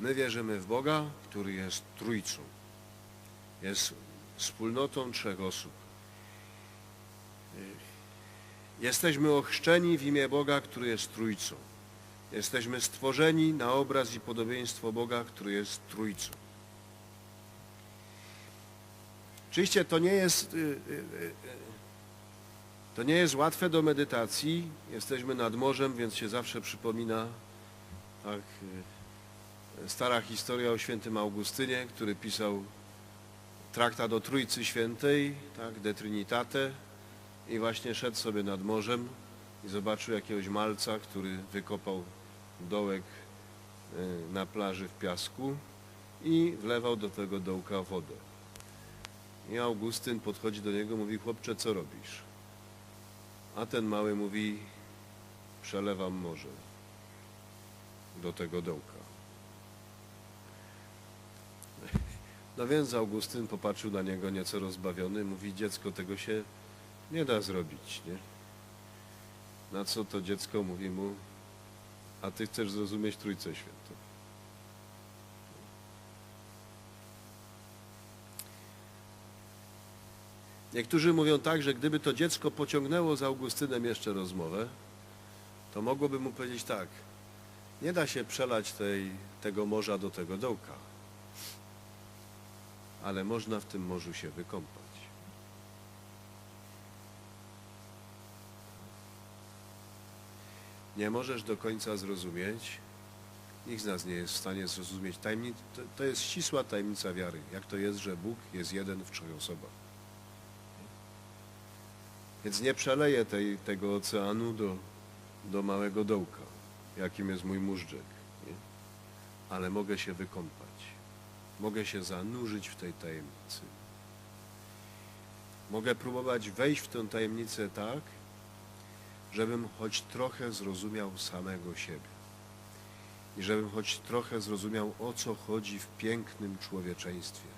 My wierzymy w Boga, który jest Trójcą. Jest wspólnotą trzech osób. Jesteśmy ochrzczeni w imię Boga, który jest Trójcą. Jesteśmy stworzeni na obraz i podobieństwo Boga, który jest Trójcą. Oczywiście to nie jest, y, y, y, to nie jest łatwe do medytacji. Jesteśmy nad morzem, więc się zawsze przypomina tak, stara historia o świętym Augustynie, który pisał traktat o Trójcy Świętej, tak, De Trinitate i właśnie szedł sobie nad morzem i zobaczył jakiegoś malca, który wykopał dołek y, na plaży w piasku i wlewał do tego dołka wodę. I Augustyn podchodzi do niego, mówi, chłopcze, co robisz? A ten mały mówi, przelewam morze do tego dołka. No więc Augustyn popatrzył na niego nieco rozbawiony, mówi, dziecko, tego się nie da zrobić, nie? Na co to dziecko mówi mu, a ty chcesz zrozumieć Trójcę Świętą. Niektórzy mówią tak, że gdyby to dziecko pociągnęło z Augustynem jeszcze rozmowę, to mogłoby mu powiedzieć tak, nie da się przelać tej, tego morza do tego dołka, ale można w tym morzu się wykąpać. Nie możesz do końca zrozumieć, nikt z nas nie jest w stanie zrozumieć tajemnic, to, to jest ścisła tajemnica wiary, jak to jest, że Bóg jest jeden w trzech osobach. Więc nie przeleję tej, tego oceanu do, do małego dołka, jakim jest mój móżdżek. Nie? Ale mogę się wykąpać. Mogę się zanurzyć w tej tajemnicy. Mogę próbować wejść w tę tajemnicę tak, żebym choć trochę zrozumiał samego siebie. I żebym choć trochę zrozumiał, o co chodzi w pięknym człowieczeństwie.